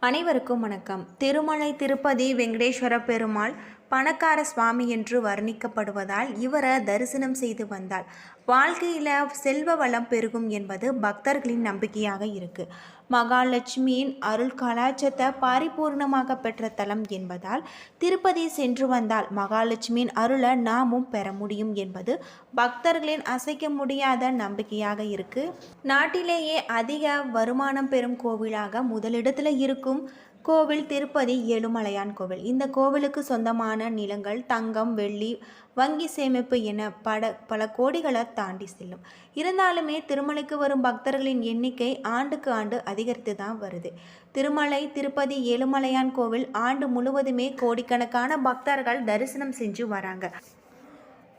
அனைவருக்கும் வணக்கம். திருமலை திருப்பதி வெங்கடேஸ்வர பெருமாள் பணக்கார சுவாமி என்று வர்ணிக்கப்படுவதால் இவரை தரிசனம் செய்து வந்தால் வாழ்க்கையில் செல்வ வளம் பெருகும் என்பது பக்தர்களின் நம்பிக்கையாக இருக்கு. மகாலட்சுமியின் அருள் கலாச்சத்தை பரிபூர்ணமாக பெற்ற தலம் என்பதால் திருப்பதி சென்று வந்தால் மகாலட்சுமியின் அருளை நாமும் பெற முடியும் என்பது பக்தர்களின் அசைக்க முடியாத நம்பிக்கையாக இருக்கு. நாட்டிலேயே அதிக வருமானம் பெறும் கோவிலாக முதலிடத்தில் இருக்கும் கோவில் திருப்பதி ஏழுமலையான் கோவில். இந்த கோவிலுக்கு சொந்தமான நிலங்கள் தங்கம் வெள்ளி வங்கி சேமிப்பு என பட பல கோடிகளை தாண்டி செல்லும். இருந்தாலுமே திருமலைக்கு வரும் பக்தர்களின் எண்ணிக்கை ஆண்டுக்கு ஆண்டு அதிகரித்து தான் வருது. திருமலை திருப்பதி ஏழுமலையான் கோவில் ஆண்டு முழுவதுமே கோடிக்கணக்கான பக்தர்கள் தரிசனம் செஞ்சு வராங்க.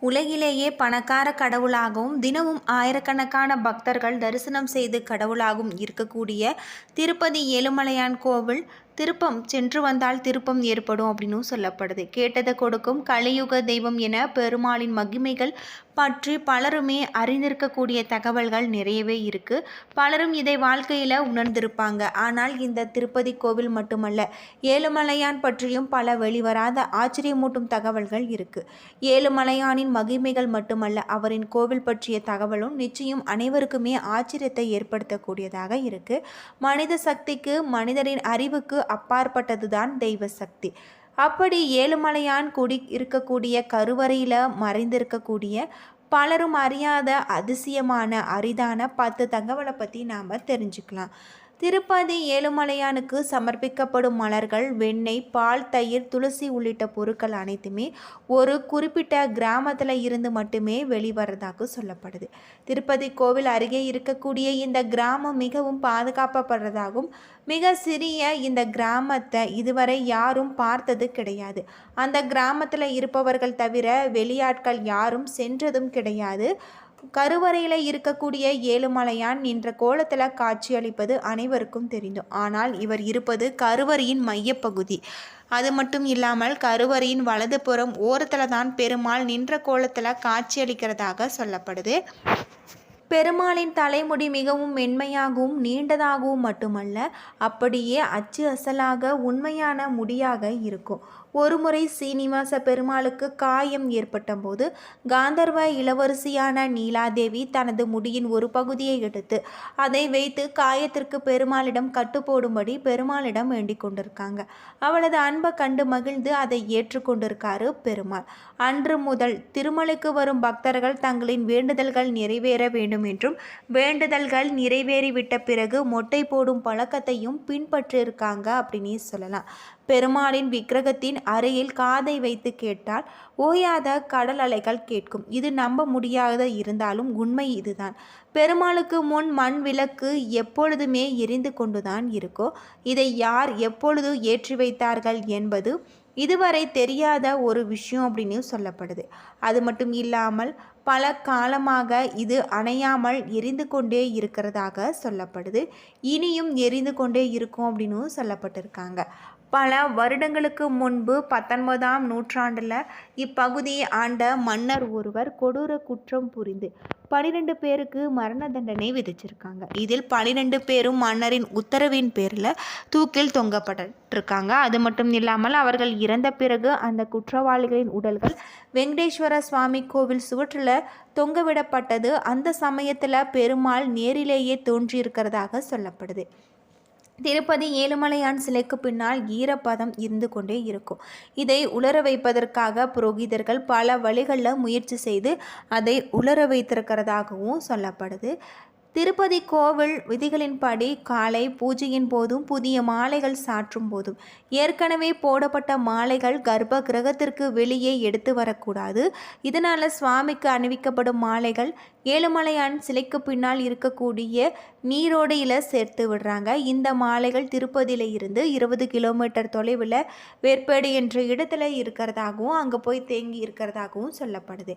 உலகிலேயே பணக்கார கடவுளாகவும் தினமும் ஆயிரக்கணக்கான பக்தர்கள் தரிசனம் செய்து கடவுளாகவும் இருக்கக்கூடிய திருப்பதி ஏழுமலையான் கோவில் திருப்பம் சென்று வந்தால் திருப்பம் ஏற்படும் அப்படின்னும் சொல்லப்படுது. கேட்டதை கொடுக்கும் கலியுக தெய்வம் என பெருமாளின் மகிமைகள் பற்றி பலருமே அறிந்திருக்கக்கூடிய தகவல்கள் நிறையவே இருக்கு. பலரும் இதை வாழ்க்கையில் உணர்ந்திருப்பாங்க. ஆனால் இந்த திருப்பதி கோவில் மட்டுமல்ல ஏழுமலையான் பற்றியும் பல வெளிவராத ஆச்சரியமூட்டும் தகவல்கள் இருக்கு. ஏழுமலையானின் மகிமைகள் மட்டுமல்ல அவரின் கோவில் பற்றிய தகவலும் நிச்சயம் அனைவருக்குமே ஆச்சரியத்தை ஏற்படுத்தக்கூடியதாக இருக்கு. மனித சக்திக்கு மனிதரின் அறிவுக்கு அப்பாற்பட்டதுதான் தெய்வ சக்தி அப்படி ஏழுமலையான் குடி இருக்கக்கூடிய கருவறையில் மறைந்திருக்கக்கூடிய பலரும் அறியாத அதிசயமான அரிதான பத்து தகவலை பற்றி நாம் தெரிஞ்சுக்கலாம். திருப்பதி ஏழுமலையானுக்கு சமர்ப்பிக்கப்படும் மலர்கள் வெண்ணெய் பால் தயிர் துளசி உள்ளிட்ட பொருட்கள் அனைத்துமே ஒரு குறிப்பிட்ட கிராமத்தில் இருந்து மட்டுமே வெளிவரதாக சொல்லப்படுது. திருப்பதி கோவில் அருகே இருக்கக்கூடிய இந்த கிராமம் மிகவும் பாதுகாப்பப்படுறதாகவும் மிக சிறிய இந்த கிராமத்தை இதுவரை யாரும் பார்த்தது கிடையாது. அந்த கிராமத்தில் இருப்பவர்கள் தவிர வெளியாட்கள் யாரும் சென்றதும் கிடையாது. கருவறையில் இருக்கக்கூடிய ஏழுமலையான் நின்ற கோலத்தில் காட்சியளிப்பது அனைவருக்கும் தெரியும் ஆனால் இவர் இருப்பது கருவறையின் மையப்பகுதி. அது மட்டும் இல்லாமல் கருவறையின் வலதுபுறம் ஓரத்தில் தான் பெருமாள் நின்ற கோலத்தில் காட்சியளிக்கிறதாக சொல்லப்படுது. பெருமாளின் தலைமுடி மிகவும் மென்மையாகவும் நீண்டதாகவும் மட்டுமல்ல அப்படியே அச்சு அசலாக உண்மையான முடியாக இருக்கும். ஒருமுறை சீனிவாச பெருமாளுக்கு காயம் ஏற்பட்டபோது காந்தர்வ இளவரசியான நீலாதேவி தனது முடியின் ஒரு பகுதியை எடுத்து அதை வைத்து காயத்திற்கு பெருமாளிடம் கட்டுப்போடும்படி பெருமாளிடம் வேண்டிக் கொண்டிருக்காங்க. அவளது அன்பை கண்டு மகிழ்ந்து அதை ஏற்றுக்கொண்டிருக்காரு பெருமாள். அன்று முதல் திருமலைக்கு வரும் பக்தர்கள் தங்களின் வேண்டுதல்கள் நிறைவேற வேண்டும் என்றும் வேண்டுதல்கள் நிறைவேறிவிட்ட பிறகு மொட்டை போடும் பழக்கத்தையும் பின்பற்றியிருக்காங்க அப்படின்னு சொல்லலாம். பெருமாளின் விக்கிரகத்தின் அறையில் காதை வைத்து கேட்டால் ஓயாத கடல் அலைகள் கேட்கும். இது நம்ப முடியாத இருந்தாலும் உண்மை இதுதான். பெருமாளுக்கு முன் மண் விளக்கு எப்பொழுதுமே எரிந்து கொண்டுதான் இருக்கோ இதை யார் எப்பொழுது ஏற்றி வைத்தார்கள் என்பது இதுவரை தெரியாத ஒரு விஷயம் அப்படின்னு சொல்லப்படுது. அது மட்டும் இல்லாமல் பல காலமாக இது அணையாமல் எரிந்து கொண்டே இருக்கிறதாக சொல்லப்படுது. இனியும் எரிந்து கொண்டே இருக்கும் அப்படின்னு சொல்லப்பட்டிருக்காங்க. பல வருடங்களுக்கு முன்பு பத்தொன்பதாம் நூற்றாண்டில் இப்பகுதியை ஆண்ட மன்னர் ஒருவர் கொடூர குற்றம் புரிந்து பனிரெண்டு பேருக்கு மரண தண்டனை விதிச்சிருக்காங்க. இதில் பனிரெண்டு பேரும் மன்னரின் உத்தரவின் பேரில் தூக்கில் தொங்கப்பட்டிருக்காங்க. அது மட்டும் இல்லாமல் அவர்கள் இறந்த பிறகு அந்த குற்றவாளிகளின் உடல்கள் வெங்கடேஸ்வர சுவாமி கோவில் சுவற்றில் தொங்கவிடப்பட்டது. அந்த சமயத்தில் பெருமாள் நேரிலேயே தோன்றியிருக்கிறதாக சொல்லப்படுது. திருப்பதி ஏழுமலையான் சிலைக்கு பின்னால் ஈரப்பதம் இருந்து கொண்டே இருக்கும். இதை உலர வைப்பதற்காக புரோகிதர்கள் பல வழிகளில் முயற்சி செய்து அதை உலர வைத்திருக்கிறதாகவும் சொல்லப்படுது. திருப்பதி கோவில் விதிகளின்படி காலை பூஜையின் போதும் புதிய மாலைகள் சாற்றும் போதும். ஏற்கனவே போடப்பட்ட மாலைகள் கர்ப்ப கிரகத்திற்கு வெளியே எடுத்து வரக்கூடாது. இதனால் சுவாமிக்கு அணிவிக்கப்படும் மாலைகள் ஏழுமலையான் சிலைக்கு பின்னால் இருக்கக்கூடிய நீரோடையில் சேர்த்து விடுறாங்க. இந்த மாலைகள் திருப்பதியில் இருந்து இருபது கிலோமீட்டர் தொலைவில் வேற்பேடு என்ற இடத்துல இருக்கிறதாகவும் அங்கே போய் தேங்கி இருக்கிறதாகவும் சொல்லப்படுது.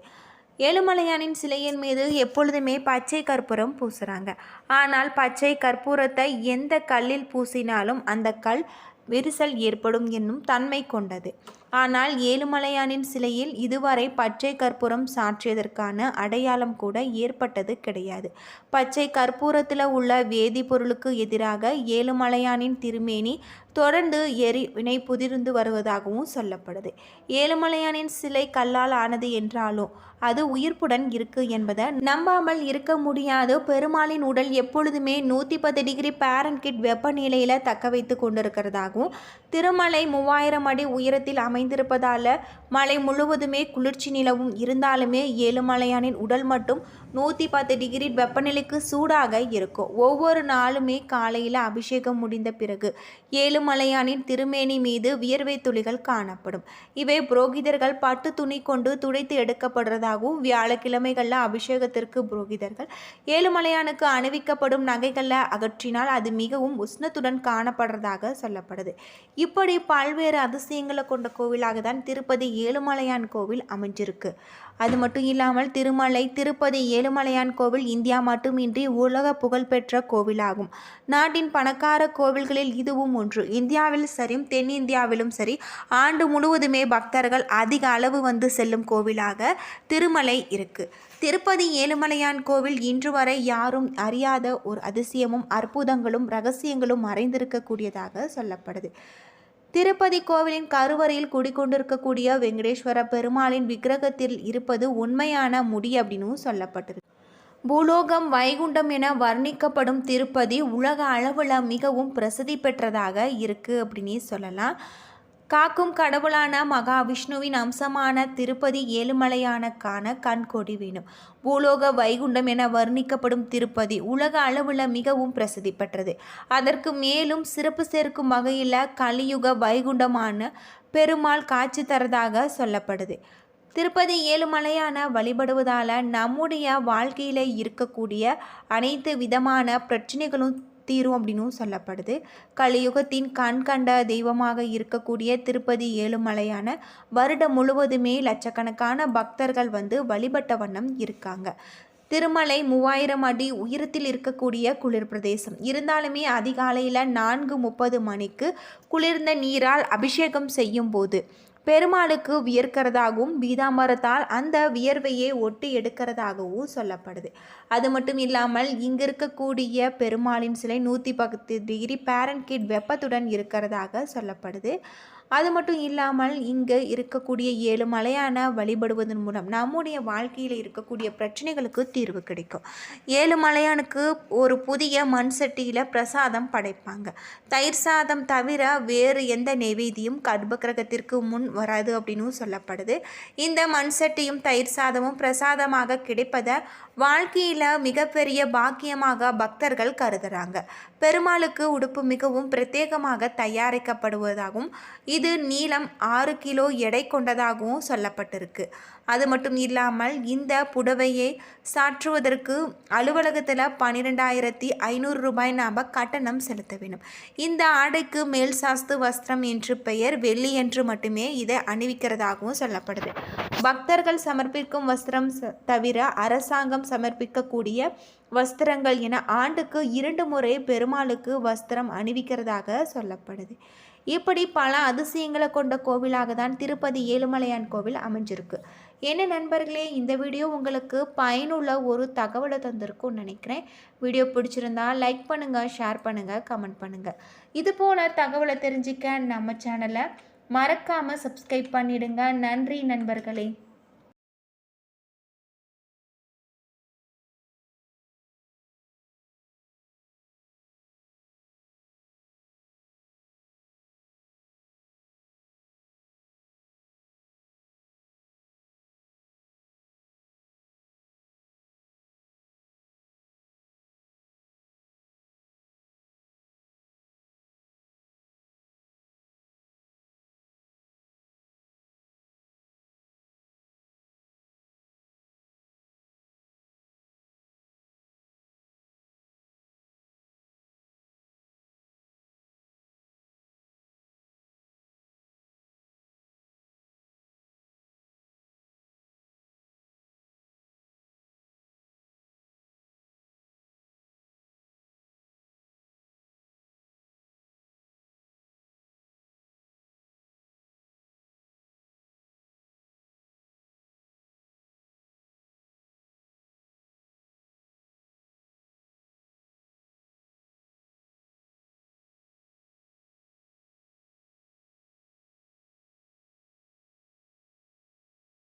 ஏழுமலையானின் சிலையின் மீது எப்பொழுதுமே பச்சை கற்பூரம் பூசுகிறாங்க ஆனால் பச்சை கற்பூரத்தை எந்த கல்லில் பூசினாலும் அந்த கல் விரிசல் ஏற்படும் என்னும் தன்மை கொண்டது. ஆனால் ஏழுமலையானின் சிலையில் இதுவரை பச்சை கற்பூரம் சாற்றியதற்கான அடையாளம் கூட ஏற்பட்டது கிடையாது. பச்சை கற்பூரத்தில் உள்ள வேதிப்பொருளுக்கு எதிராக ஏழுமலையானின் திருமேனி தொடர்ந்து எரிவினை புதிர்ந்து வருவதாகவும் சொல்லப்படுது. ஏழுமலையானின் சிலை கல்லால் ஆனது என்றாலும் அது உயிர்ப்புடன் இருக்கு என்பதை நம்பாமல் இருக்க முடியாது. பெருமாளின் உடல் எப்பொழுதுமே நூற்றி பத்து டிகிரி பேரன்கிட் வெப்பநிலையில் தக்க வைத்து கொண்டிருக்கிறதாகவும் திருமலை மூவாயிரம் அடி உயரத்தில் அமை அமைந்திருப்பதால் மலை முழுவதுமே குளிர்ச்சி நிலவும். இருந்தாலுமே ஏழுமலையானின் உடல் மட்டும் நூற்றி பத்து டிகிரி வெப்பநிலைக்கு சூடாக இருக்கும். ஒவ்வொரு நாளுமே காலையில் அபிஷேகம் முடிந்த பிறகு ஏழுமலையானின் திருமேனி மீது வியர்வை துளிகள் காணப்படும். இவை புரோகிதர்கள் பட்டு துணி கொண்டு துடைத்து எடுக்கப்படுறதாகவும் வியாழக்கிழமைகளில் அபிஷேகத்திற்கு புரோகிதர்கள் ஏழுமலையானுக்கு அணிவிக்கப்படும் நகைகளை அகற்றினால் அது மிகவும் உஷ்ணத்துடன் காணப்படுறதாக சொல்லப்படுது. இப்படி பல்வேறு அதிசயங்களை கொண்ட கோவிலாக தான் திருப்பதி ஏழுமலையான் கோவில் அமைஞ்சிருக்கு. அது மட்டும் இல்லாமல் திருமலை திருப்பதி ஏழுமலையான் கோவில் இந்தியா மட்டுமின்றி உலக புகழ்பெற்ற கோவிலாகும். நாட்டின் பணக்கார கோவில்களில் இதுவும் ஒன்று. இந்தியாவில் சரி தென்னிந்தியாவிலும் சரி ஆண்டு முழுவதுமே பக்தர்கள் அதிக அளவு வந்து செல்லும் கோவிலாக திருமலை இருக்கு. திருப்பதி ஏழுமலையான் கோவில் இன்று வரை யாரும் அறியாத ஒரு அதிசயமும் அற்புதங்களும் ரகசியங்களும் மறைந்திருக்கக்கூடியதாக சொல்லப்படுது. திருப்பதி கோவிலின் கருவறையில் குடிக்கொண்டிருக்கக்கூடிய வெங்கடேஸ்வர பெருமாளின் விக்கிரகத்தில் இருப்பது உண்மையான முடி அப்படின்னு சொல்லப்பட்டிருக்கு பூலோகம் வைகுண்டம் என வர்ணிக்கப்படும் திருப்பதி உலக அளவில் மிகவும் பிரசித்தி பெற்றதாக இருக்குது அப்படின்னு சொல்லலாம். காக்கும் கடவுளான மகாவிஷ்ணுவின் அம்சமான திருப்பதி ஏழுமலையானக்கான கண்கொடி வேணும். பூலோக வைகுண்டம் என வர்ணிக்கப்படும் திருப்பதி உலக அளவில் மிகவும் பிரசித்தி பெற்றது. அதற்கு மேலும் சிறப்பு சேர்க்கும் வகையில் கலியுக வைகுண்டமான பெருமாள் காட்சி தரதாக சொல்லப்படுது. திருப்பதி ஏழுமலையான வழிபடுவதால் நம்முடைய வாழ்க்கையில் இருக்கக்கூடிய அனைத்து விதமான பிரச்சனைகளும் தீரும் அப்படின்னும் சொல்லப்படுது. கலியுகத்தின் கண் கண்ட தெய்வமாக இருக்கக்கூடிய திருப்பதி ஏழுமலையான வருடம் முழுவதுமே லட்சக்கணக்கான பக்தர்கள் வந்து வழிபட்ட வண்ணம் இருக்காங்க. திருமலை மூவாயிரம் அடி உயரத்தில் இருக்கக்கூடிய குளிர் பிரதேசம். இருந்தாலுமே அதிகாலையில் நான்கு முப்பது மணிக்கு குளிர்ந்த நீரால் அபிஷேகம் செய்யும் போது பெருமாளுக்கு வியர்க்கிறதாகவும் பீதாம்பரத்தால் அந்த வியர்வையை ஒட்டி எடுக்கிறதாகவும் சொல்லப்படுது. அது மட்டும் இல்லாமல் இங்கே இருக்கக்கூடிய பெருமாளின் சிலை நூற்றி பத்து டிகிரி பேரன்கிட் வெப்பத்துடன் இருக்கிறதாக சொல்லப்படுது. அது மட்டும் இல்லாமல் இங்கே இருக்கக்கூடிய ஏழு மலையான வழிபடுவதன் மூலம் நம்முடைய வாழ்க்கையில் இருக்கக்கூடிய பிரச்சனைகளுக்கு தீர்வு கிடைக்கும். ஏழு மலையானுக்கு ஒரு புதிய மண் சட்டியில் பிரசாதம் படைப்பாங்க. தயிர் சாதம் தவிர வேறு எந்த நெவேதியும் கர்ப்பகிரகத்திற்கு முன் வராது அப்படின்னு சொல்லப்படுது. இந்த மண் சட்டியும் தயிர் சாதமும் பிரசாதமாக கிடைப்பதை வாழ்க்கையில் மிகப்பெரிய பாக்கியமாக பக்தர்கள் கருதுகிறாங்க பெருமாளுக்கு உடுப்பு மிகவும் பிரத்யேகமாக தயாரிக்கப்படுவதாகவும் இது நீளம் ஆறு கிலோ எடை கொண்டதாகவும் சொல்லப்பட்டிருக்கு. அது மட்டும் இல்லாமல் இந்த புடவையை சாற்றுவதற்கு அலுவலகத்தில் பன்னிரெண்டாயிரத்தி ஐநூறு ரூபாய் நாம் கட்டணம் செலுத்த வேண்டும். இந்த ஆடைக்கு மேல் சாஸ்து வஸ்திரம் என்று பெயர் வெள்ளி என்று மட்டுமே இதை அணிவிக்கிறதாகவும் சொல்லப்படுது. பக்தர்கள் சமர்ப்பிக்கும் வஸ்திரம் தவிர அரசாங்கம் சமர்ப்பிக்கக்கூடிய வஸ்திரங்கள் என ஆண்டுக்கு இரண்டு முறை பெருமாளுக்கு வஸ்திரம் அணிவிக்கிறதாக சொல்லப்படுது. இப்படி பல அதிசயங்களை கொண்ட கோவிலாக தான் திருப்பதி ஏழுமலையான் கோவில் அமைஞ்சிருக்கு. என்ன நண்பர்களே இந்த வீடியோ உங்களுக்கு பயனுள்ள ஒரு தகவலை தந்திருக்கும்னு நினைக்கிறேன். வீடியோ பிடிச்சிருந்தா லைக் பண்ணுங்கள் ஷேர் பண்ணுங்கள் கமெண்ட் பண்ணுங்கள் இது போல் தகவலை தெரிஞ்சிக்க நம்ம சேனலை மறக்காமல் சப்ஸ்கிரைப் பண்ணிடுங்க. நன்றி நண்பர்களே.